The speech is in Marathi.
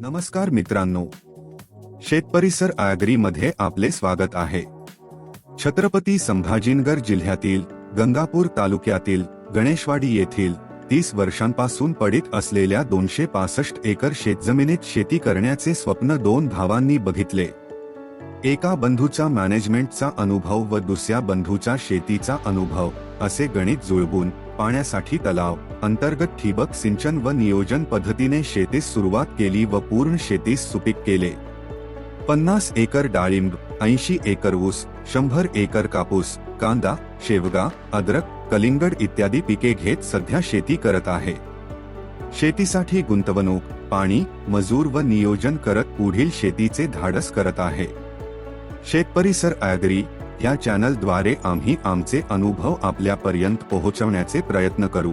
नमस्कार मित्रांनो. शेतपरिसरमध्ये आपले स्वागत आहे. छत्रपती संभाजीनगर जिल्ह्यातील गंगापूर तालुक्यातील गणेशवाडी येथील तीस वर्षांपासून पडित असलेल्या दोनशे पासष्ट एकर शेतजमिनीत शेती करण्याचे स्वप्न दोन भावांनी बघितले. एका बंधूचा मॅनेजमेंटचा अनुभव व दुसऱ्या बंधूचा शेतीचा अनुभव असे गणित जुळवून पाण्यासाठी तलाव अंतर्गत ठिबक सिंचन व नियोजन पद्धतीने शेतीस सुरुवात केली व पूर्ण शेतीस सुपीक केले. पन्नास एकर डाळिंब ऐंशी एकर ऊस शंभर एकर कापूस कांदा शेवगा अद्रक कलिंगड इत्यादी पिके घेत सध्या शेती करत आहे. शेतीसाठी गुंतवणूक पाणी मजूर व नियोजन करत पुढील शेतीचे धाडस करत आहे. शेतपरिसर ॲग्री या चॅनलद्वारे आम्ही आमचे अनुभव आपल्यापर्यंत पोहोचवण्याचे प्रयत्न करू.